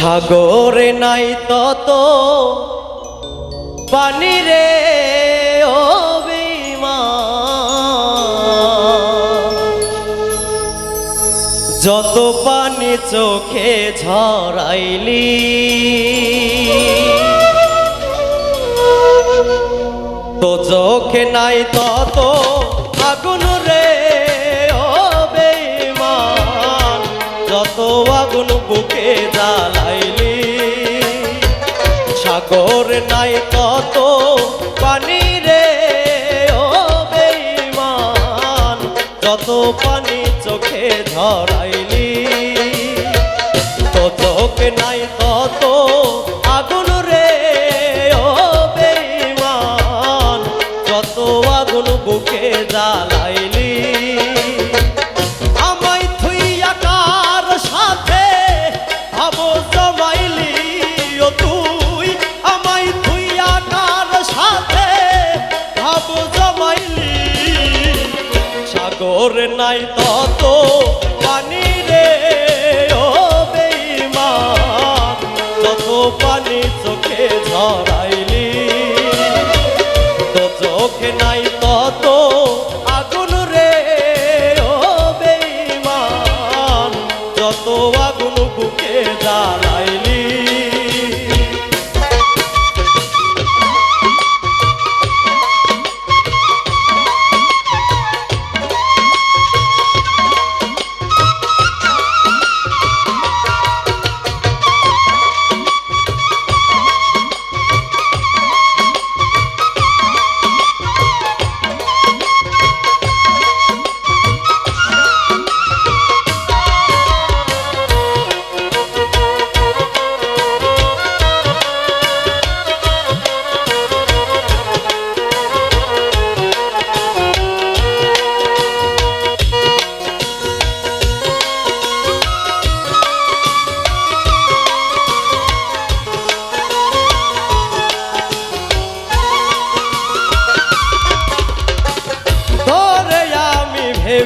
সাগরে নাই তত পানি রে। যত পানি চোখে ঝরাইলি, তো চোখে নাই তত আগুন রে বুকে জ্বালাইলি। সাগর নাই কত পানি রে, ও বেইমান যত পানি চোখে ধরাইলি তো চোখে নাই কত আগুন সাগর নাই তত পানি রে, ও বেইমান তত পানি চোখে ঝরাইলি তো চোখে নাই তত আগুন।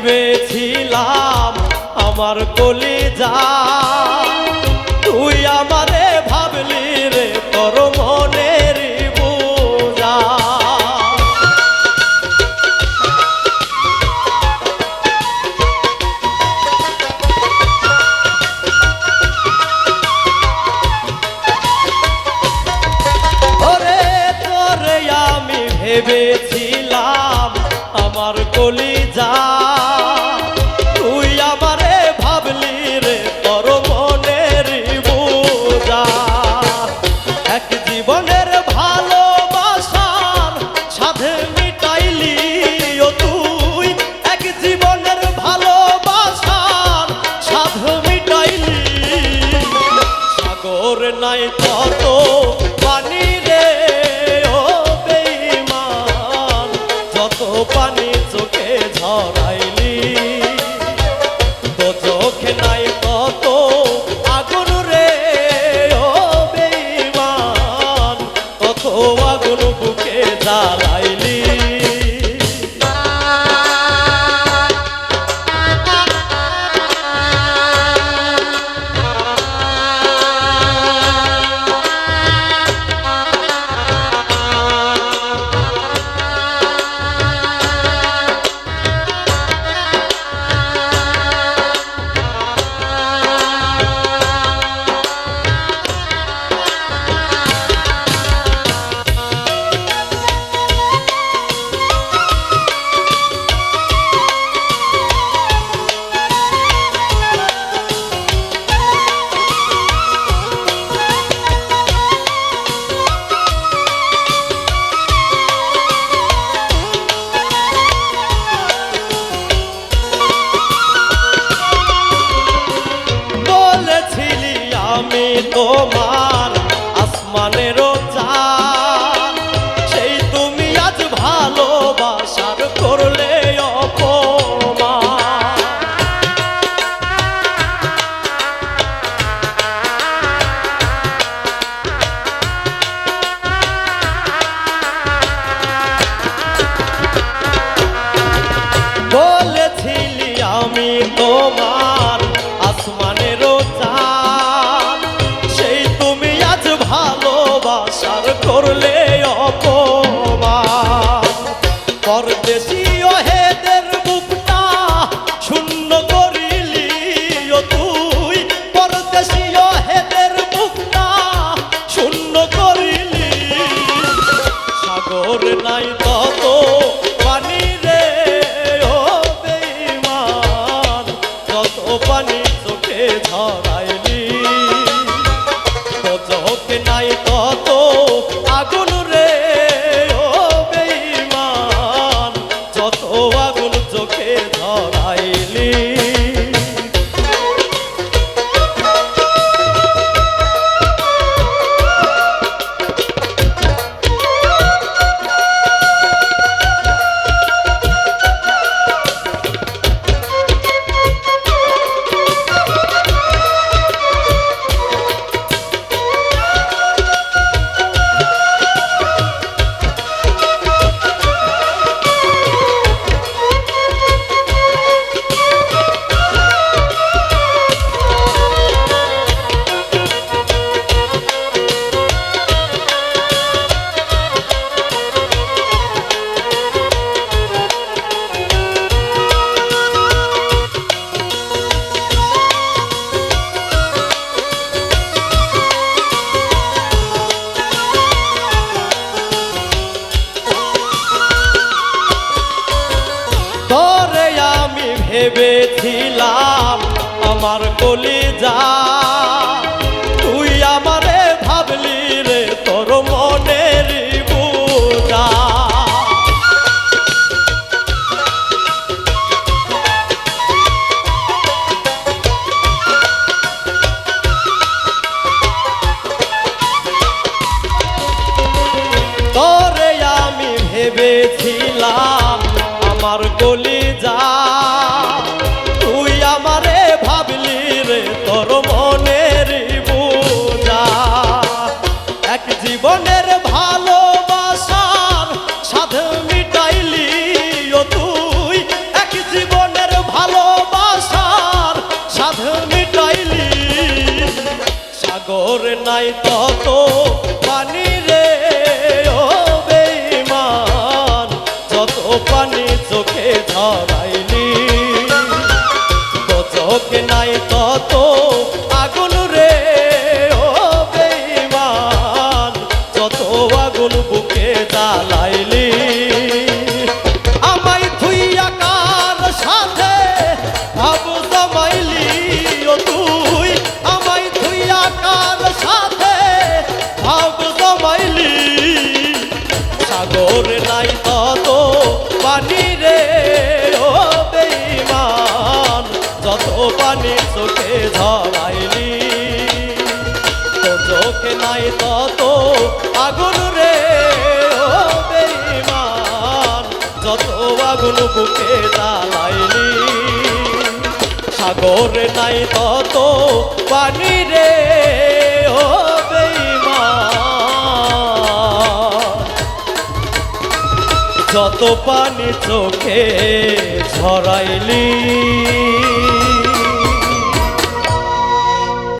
ভেবেছিলাম আমার কলি সাগর নাই কত পানি রে, ও বেইমান যত পানি চোখে ঝরাইলি তো চোখে নাই কত আগুন রে, ও বেইমান তত আগুন বুকে জ্বালাইলি করলে বলেছিলি আমি তোমার আমার কলি যা তুই আমারে ভাবলি রে তোর মনের বুঝা। তোরে আমি ভেবেছিলাম নাই তত পানি রে ও বেঈমান। যত পানি চোখে ধরাইলি তো চোখে নাই যত পানি চোখে ঝরাইলি তো চোখে নাই তত আগুন রে, ও বেঈমান। যত আগুন বুকে জ্বালাইলি, সাগরে নাই তত পানি রে, ও যত পানি চোখে ঝরাইলি